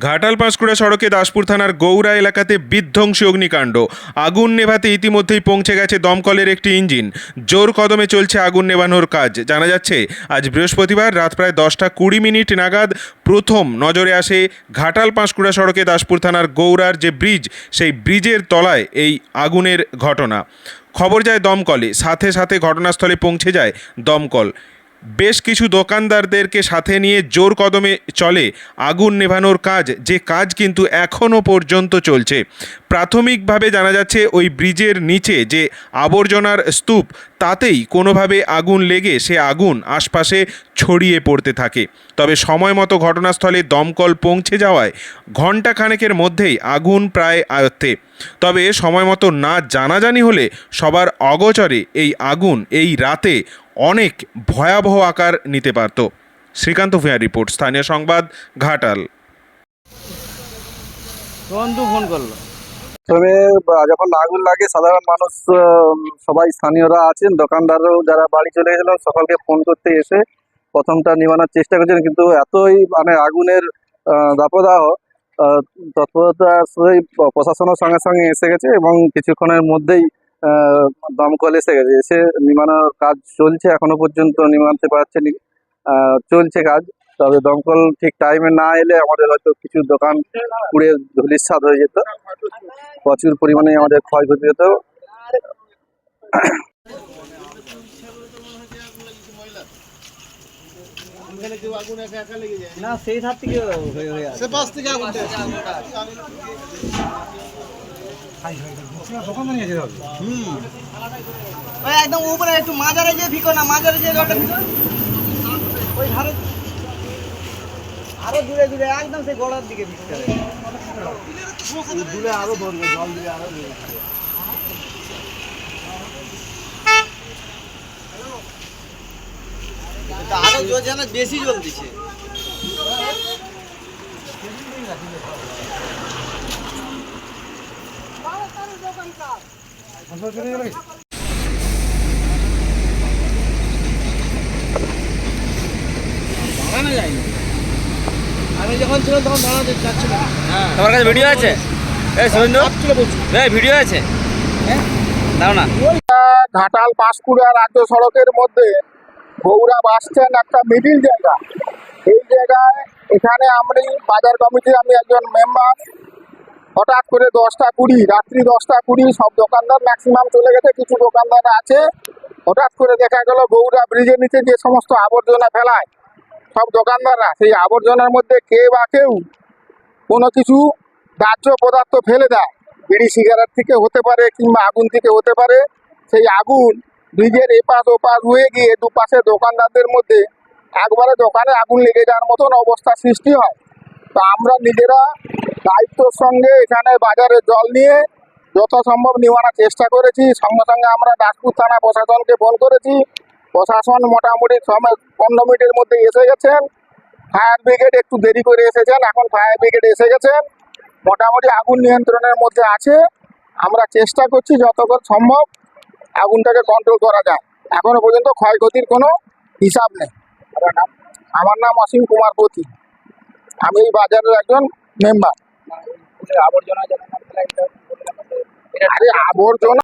ঘাটাল পাঁশকুড়া সড়কে দাসপুর থানার গৌরা এলাকাতে বিধ্বংসী অগ্নিকাণ্ড। আগুন নেভাতে ইতিমধ্যেই পৌঁছে গেছে দমকলের একটি ইঞ্জিন। জোর কদমে চলছে আগুন নেভানোর কাজ। জানা যাচ্ছে, আজ বৃহস্পতিবার রাত প্রায় দশটা কুড়ি মিনিট নাগাদ প্রথম নজরে আসে ঘাটাল পাঁশকুড়া সড়কে দাসপুর থানার গৌরার যে ব্রিজ, সেই ব্রিজের তলায় এই আগুনের ঘটনা। খবর যায় দমকলে। সাথে সাথে ঘটনাস্থলে পৌঁছে যায় দমকল। বেশ কিছু দোকানদারদেরকে সাথে নিয়ে জোর কদমে চলে আগুন নেভানোর কাজ, যে কাজ কিন্তু এখনও পর্যন্ত চলছে। প্রাথমিকভাবে জানা যাচ্ছে ওই ব্রিজের নিচে যে আবর্জনার স্তূপ, তাতেই কোনোভাবে আগুন লেগে সে আগুন আশপাশে ছড়িয়ে পড়তে থাকে। তবে সময় মতো ঘটনাস্থলে দমকল পৌঁছে যাওয়ায় ঘণ্টা খানেকের মধ্যেই আগুন প্রায় আয়ত্তে। তবে সময় মতো না জানাজানি হলে সবার অগোচরে এই আগুন এই রাতে অনেক ভয়াবহ আকার নিতে পারত। শ্রীকান্ত ভূঁয়া রিপোর্ট স্থানীয় সংবাদ ঘাটাল। বন্ধু ফোন করল। তবে যখন আগুন লাগে সাধারণ মানুষ সবাই স্থানীয়রা আছেন দোকানদারও যারা বাড়ি চলে গেছিল সকলকে ফোন করতে এসে প্রথমটা নিবানোর চেষ্টা করছেন। কিন্তু এতই মানে আগুনের দাপদাহ আহ, তৎপরতার প্রশাসনের সঙ্গে সঙ্গে এসে গেছে এবং কিছুক্ষণের মধ্যেই দমকল এসে গেছে। এসে নিবানোর কাজ চলছে এখনও পর্যন্ত নিমানতে পারছেনি চলছে কাজ তবে দমকল ঠিক টাইমে না এলে আমাদের হয়তো কিছু দোকান পুড়ে ধুলিস্বাদ হয়ে যেত। প্রচুর পরিমাণে আমাদের ক্ষয়ক্ষতি হতো। না সেই থেকে হয়ে হয়ে আসে। ওই একদম উপরে একটু মাজারে যে ভিকো না মাজারে যে জলটা ভিকো। ওই ধারে। আরও দূরে দূরে একদম সেই গোড়ার দিকে ভিকতে হবে দূরে আরও ধরবে জল দিয়ে আরও দূরে আরও জল যেন বেশি জল দিছে। আমি যখন তোমার কাছে ভিডিও আছে? ভিডিও আছে? দাও না। ঘাটাল পাঁশকুড়া রাজ্য সড়কের মধ্যে গৌড়া বাস স্ট্যান্ড একটা মিডিল জায়গা। এই জায়গায় এখানে আমি, বাজার কমিটির আমি একজন মেম্বার হঠাৎ করে দশটা কুড়ি, রাত্রি দশটা কুড়ি, সব দোকানদার ম্যাক্সিমাম চলে গেছে, কিছু দোকানদার আছে। হঠাৎ করে দেখা গেল গৌরা ব্রিজের নিচে যে সমস্ত আবর্জনা ফেলায়, সব দোকানদাররা, সেই আবর্জনার মধ্যে কে বা কেউ কোনো কিছু দাহ্য পদার্থ ফেলে দেয়। বিড়ি সিগারেট থেকে হতে পারে কিংবা আগুন থেকে হতে পারে। সেই আগুন ব্রিজের এপাশ ওপাশ হয়ে গিয়ে দুপাশে দোকানদারদের মধ্যে একবারে দোকানে আগুন লেগে যাওয়ার মতন অবস্থা সৃষ্টি হয়। তো আমরা নিজেরা দায়িত্বর সঙ্গে এখানে বাজারে জল নিয়ে যত সম্ভব নিবানোর চেষ্টা করেছি। সঙ্গে সঙ্গে আমরা দাসপুর থানা প্রশাসনকে ফোন করেছি। প্রশাসন মোটামুটি সময় পনেরো মিনিটের মধ্যে এসে গেছেন। ফায়ার ব্রিগেড একটু দেরি করে এসেছেন, এখন ফায়ার ব্রিগেড এসে গেছেন। মোটামুটি আগুন নিয়ন্ত্রণের মধ্যে আছে। আমরা চেষ্টা করছি যতক্ষণ সম্ভব আগুনটাকে কন্ট্রোল করা যায়। এখনও পর্যন্ত ক্ষয়ক্ষতির কোনো হিসাব নেই। আমার নাম অসীম কুমার পতি। আমি এই বাজারের একজন মেম্বার আবর্জনা আরে আবর্জনা